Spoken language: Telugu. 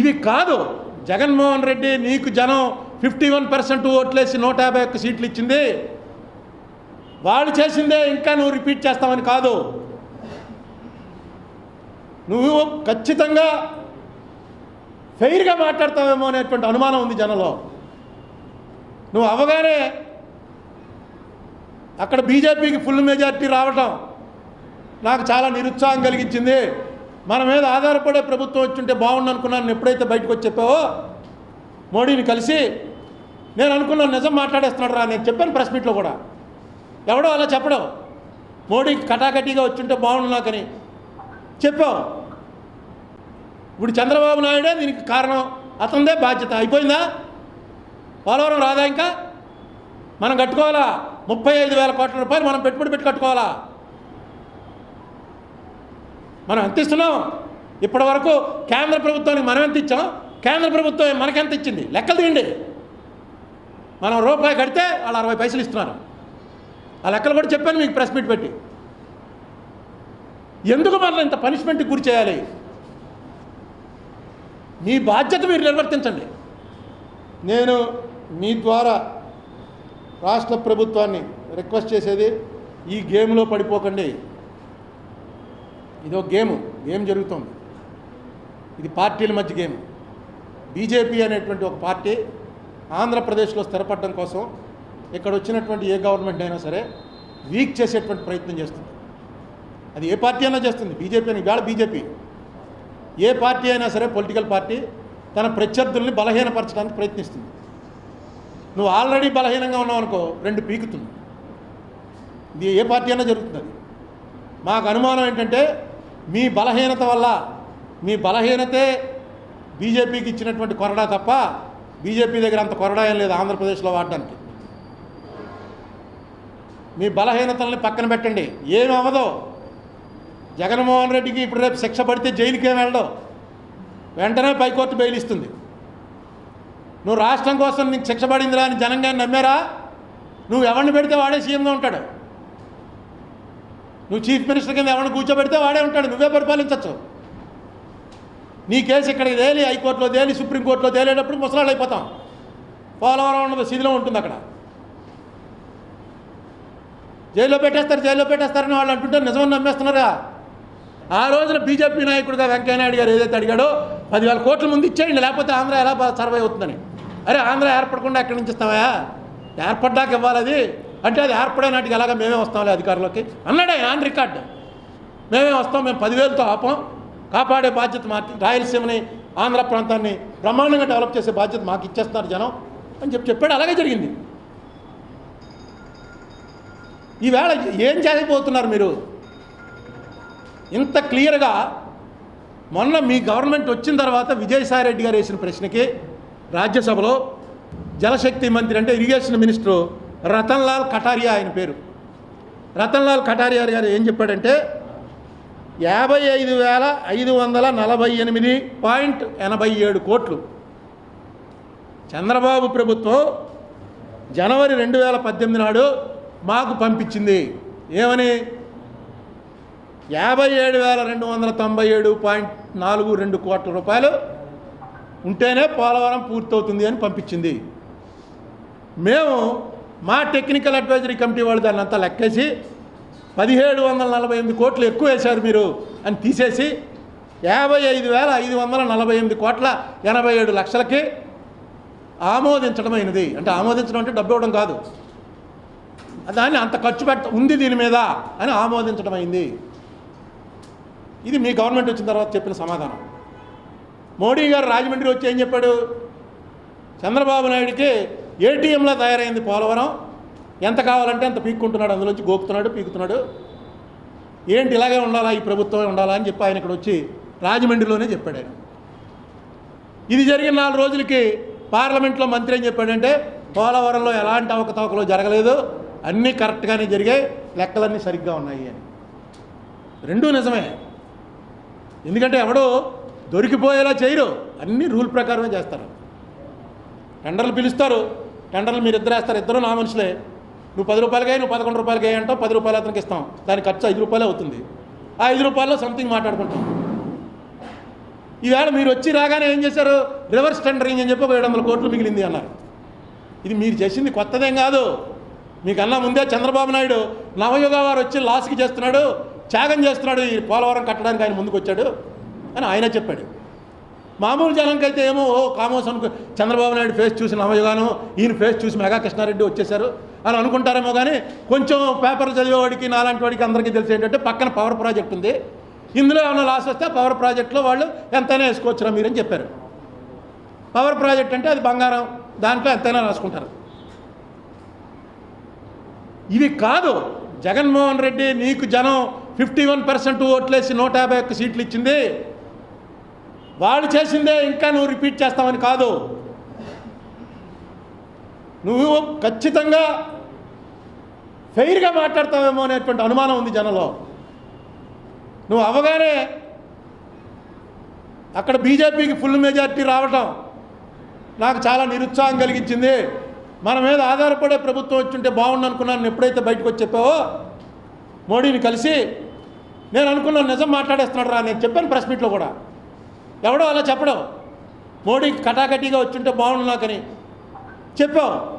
ఇవి కాదు. జగన్మోహన్ రెడ్డి నీకు జనం ఫిఫ్టీ వన్ పర్సెంట్ ఓట్లేసి నూట యాభై ఒక్క సీట్లు ఇచ్చింది. వాళ్ళు చేసిందే ఇంకా నువ్వు రిపీట్ చేస్తామని కాదు. నువ్వు ఖచ్చితంగా ఫెయిర్గా మాట్లాడతావేమో అనేటువంటి అనుమానం ఉంది జనంలో. నువ్వు అవగానే అక్కడ బీజేపీకి ఫుల్ మెజార్టీ రావటం నాకు చాలా నిరుత్సాహం కలిగించింది. మన మీద ఆధారపడే ప్రభుత్వం వచ్చింటే బాగుండు అనుకున్నాను. ఎప్పుడైతే బయటకు వచ్చి చెప్పావో మోడీని కలిసి నేను అనుకున్నాను నిజం మాట్లాడేస్తున్నాడు రా నేను చెప్పాను ప్రెస్ మీట్లో కూడా. ఎవడో అలా చెప్పడం. మోడీకి కటాకటీగా వచ్చుంటే బాగుండు నాకని చెప్పావు ఇప్పుడు చంద్రబాబు నాయుడే దీనికి కారణం. అతనిదే బాధ్యత. అయిపోయిందా? పోలవరం రాదా ఇంకా? మనం కట్టుకోవాలా? ముప్పై ఐదు వేల కోట్ల రూపాయలు మనం పెట్టుబడి పెట్టి కట్టుకోవాలా? మనం ఎంత ఇస్తున్నాం? ఇప్పటి వరకు కేంద్ర ప్రభుత్వానికి మనం ఎంత ఇచ్చాం? కేంద్ర ప్రభుత్వం మనకెంత ఇచ్చింది? లెక్కలు తీయండి. మనం రూపాయి కడితే వాళ్ళు అరవై పైసలు ఇస్తున్నారు. ఆ లెక్కలు కూడా చెప్పాను మీకు ప్రెస్ మీట్ పెట్టి. ఎందుకు మనల్ని ఇంత పనిష్మెంట్కి గురి చేయాలి? మీ బాధ్యత మీరు నిర్వర్తించండి. నేను మీ ద్వారా రాష్ట్ర ప్రభుత్వాన్ని రిక్వెస్ట్ చేసేది ఈ గేమ్లో పడిపోకండి. ఇది ఒక గేమ్ గేమ్ జరుగుతుంది. ఇది పార్టీల మధ్య గేమ్. బీజేపీ అనేటువంటి ఒక పార్టీ ఆంధ్రప్రదేశ్లో స్థిరపడడం కోసం ఇక్కడ వచ్చినటువంటి ఏ గవర్నమెంట్ అయినా సరే వీక్ చేసేటువంటి ప్రయత్నం చేస్తుంది. అది ఏ పార్టీ అయినా చేస్తుంది. బీజేపీ అని ఇవాళ బీజేపీ. ఏ పార్టీ అయినా సరే పొలిటికల్ పార్టీ తన ప్రత్యర్థుల్ని బలహీనపరచడానికి ప్రయత్నిస్తుంది. నువ్వు ఆల్రెడీ బలహీనంగా ఉన్నావు అనుకో రెండు పీకుతుంది. ఇది ఏ పార్టీ అయినా జరుగుతుంది అది. మాకు అనుమానం ఏంటంటే మీ బలహీనత వల్ల మీ బలహీనతే బీజేపీకి ఇచ్చినటువంటి కొరడా తప్ప బీజేపీ దగ్గర అంత కొరడా ఏం లేదు ఆంధ్రప్రదేశ్లో వాడడానికి. మీ బలహీనతల్ని పక్కన పెట్టండి. ఏమి అవ్వదు. జగన్మోహన్ రెడ్డికి ఇప్పుడు రేపు శిక్ష పడితే జైలుకి ఏమి వెంటనే పైకోర్టు బెయిల్ ఇస్తుంది. నువ్వు రాష్ట్రం కోసం నీకు శిక్ష పడిందిరా అని జనంగా నమ్మారా? నువ్వు ఎవరిని పెడితే వాడే సీఎంగా ఉంటాడు? నువ్వు చీఫ్ మినిస్టర్ కింద ఎవరిని కూర్చోబెడితే వాడే ఉంటాడు నువ్వే పరిపాలించవచ్చు నీ కేసు ఇక్కడికి తేలి హైకోర్టులో తేలి సుప్రీంకోర్టులో తేలేటప్పుడు ముసలాళ్ళు అయిపోతాం. పోలవరం ఉన్నది శిథిలం ఉంటుంది అక్కడ. జైల్లో పెట్టేస్తారు జైల్లో పెట్టేస్తారని వాళ్ళు అంటుంటే నిజమని నమ్మేస్తున్నారా ఆ రోజున బీజేపీ నాయకుడిగా వెంకయ్యనాయుడు గారు ఏదైతే అడిగాడో పదివేల కోట్ల ముందు ఇచ్చేయండి లేకపోతే ఆంధ్ర ఎలా సర్వే అవుతుందని. అరే ఆంధ్ర ఏర్పడకుండా ఎక్కడి నుంచి ఇస్తావా ఏర్పడ్డాక ఇవ్వాలి అది. అంటే అది ఏర్పడే నాటికి ఎలాగ మేమే వస్తాంలే అధికారంలోకి? అన్నాడు ఆయన ఆన్ రికార్డు. మేమే వస్తాం మేము పదివేలతో ఆపం. కాపాడే బాధ్యత మా రాయలసీమని ఆంధ్ర ప్రాంతాన్ని బ్రహ్మాండంగా డెవలప్ చేసే బాధ్యత మాకు ఇచ్చేస్తున్నారు జనం అని చెప్పి చెప్పాడు. అలాగే జరిగింది. ఈవేళ ఏం చేయబోతున్నారు మీరు? ఇంత క్లియర్గా మొన్న మీ గవర్నమెంట్ వచ్చిన తర్వాత విజయసాయి రెడ్డి గారు వేసిన ప్రశ్నకి రాజ్యసభలో జలశక్తి మంత్రి అంటే ఇరిగేషన్ మినిస్టరు రతన్ లాల్ కటారియా ఆయన పేరు. రతన్లాల్ కటారియా గారు ఏం చెప్పాడంటే యాభై ఐదు వేల ఐదు వందల నలభై ఎనిమిది పాయింట్ ఎనభై ఏడు కోట్లు. చంద్రబాబు ప్రభుత్వం జనవరి రెండు వేల పద్దెనిమిది నాడు మాకు పంపించింది. ఏమని? యాభై ఏడు వేల రెండు వందల తొంభై ఏడు పాయింట్ నాలుగు రెండు కోట్ల రూపాయలు ఉంటేనే పోలవరం పూర్తవుతుంది అని పంపించింది. మేము మా టెక్నికల్ అడ్వైజరీ కమిటీ వాళ్ళు దాన్ని అంతా లెక్కేసి పదిహేడు వందల నలభై ఎనిమిది కోట్లు ఎక్కువ వేశారు మీరు అని తీసేసి యాభై ఐదు వేల ఐదు వందల నలభై ఎనిమిది కోట్ల ఎనభై ఏడు లక్షలకి ఆమోదించడమైనది అంటే ఆమోదించడం అంటే డబ్బు ఇవ్వడం కాదు. దాన్ని అంత ఖర్చు పెట్ట ఉంది దీని మీద అని ఆమోదించడం అయింది. ఇది మీ గవర్నమెంట్ వచ్చిన తర్వాత చెప్పిన సమాధానం. మోడీ గారు రాజమండ్రి వచ్చి ఏం చెప్పాడు? చంద్రబాబు నాయుడికి ఏటీఎంలా తయారైంది పోలవరం? ఎంత కావాలంటే అంత పీక్కుంటున్నాడు అందులోంచి గోకుతున్నాడు పీకుతున్నాడు. ఏంటి ఇలాగే ఉండాలా ఈ ప్రభుత్వమే ఉండాలా అని చెప్పి ఆయన ఇక్కడ వచ్చి రాజమండ్రిలోనే చెప్పాడు ఆయన. ఇది జరిగిన నాలుగు రోజులకి పార్లమెంట్లో మంత్రి ఏం చెప్పాడంటే పోలవరంలో ఎలాంటి అవకతవకలు జరగలేదు అన్నీ కరెక్ట్గానే జరిగాయి లెక్కలన్నీ సరిగ్గా ఉన్నాయి అని. రెండూ నిజమే. ఎందుకంటే ఎవడో దొరికిపోయేలా చేయరు అన్నీ రూల్ ప్రకారమే చేస్తారు. టెండర్లు పిలుస్తారు టెండర్లు మీరు ఇద్దరు వేస్తారు. ఇద్దరు నా మనుషులే. నువ్వు పది రూపాయలకే నువ్వు పదకొండు రూపాయలకే అంటావు పది రూపాయలు అతనికి ఇస్తాం. దాని ఖర్చు ఐదు రూపాయలే అవుతుంది. ఆ ఐదు రూపాయల్లో సంథింగ్ మాట్లాడుకుంటాం. ఈవేళ మీరు వచ్చి రాగానే ఏం చేశారు? రివర్స్ టెండరింగ్ అని చెప్పి ఒక ఏడు వందల కోట్లు మిగిలింది అన్నారు. ఇది మీరు చేసింది కొత్తదేం కాదు. మీకన్నా ముందే చంద్రబాబు నాయుడు నవయుగ వారు వచ్చి లాస్కి చేస్తున్నాడు త్యాగం చేస్తున్నాడు ఈ పోలవరం కట్టడానికి ఆయన ముందుకు వచ్చాడు అని ఆయన చెప్పాడు. మామూలు జనంకైతే ఏమో ఓ కామోస్ అనుకో చంద్రబాబు నాయుడు ఫేస్ చూసి నవయుగాను ఈయన ఫేస్ చూసి మెగా కృష్ణారెడ్డి వచ్చేశారు అని అనుకుంటారేమో కానీ కొంచెం పేపర్ చదివేవాడికి నాలాంటి వాడికి అందరికీ తెలిసి ఏంటంటే పక్కన పవర్ ప్రాజెక్ట్ ఉంది. ఇందులో ఏమైనా లాస్ వస్తే పవర్ ప్రాజెక్ట్లో వాళ్ళు ఎంతైనా వేసుకోవచ్చురా మీరని చెప్పారు. పవర్ ప్రాజెక్ట్ అంటే అది బంగారం దాంట్లో ఎంతైనా రాసుకుంటారు. ఇవి కాదు జగన్మోహన్ రెడ్డి నీకు జనం ఫిఫ్టీ వన్ పర్సెంట్ ఓట్లేసి నూట యాభై ఒక్క సీట్లు ఇచ్చింది వాళ్ళు చేసిందే ఇంకా నువ్వు రిపీట్ చేస్తామని కాదు. నువ్వు ఖచ్చితంగా ఫెయిర్గా మాట్లాడతావేమో అనేటువంటి అనుమానం ఉంది జనంలో. నువ్వు అవగానే అక్కడ బీజేపీకి ఫుల్ మెజార్టీ రావటం నాకు చాలా నిరుత్సాహం కలిగించింది. మన మీద ఆధారపడే ప్రభుత్వం వచ్చుంటే బాగుండు అనుకున్నాను. ఎప్పుడైతే బయటకు వచ్చి చెప్పావో మోడీని కలిసి నేను అనుకున్నాను నిజం మాట్లాడేస్తున్నాడు రా నేను చెప్పాను ప్రెస్ మీట్లో కూడా. ఎవడో అలా చెప్పడం. మోడీ కటాకటీగా వచ్చుంటే బాగుండు నాకని చెప్పాం.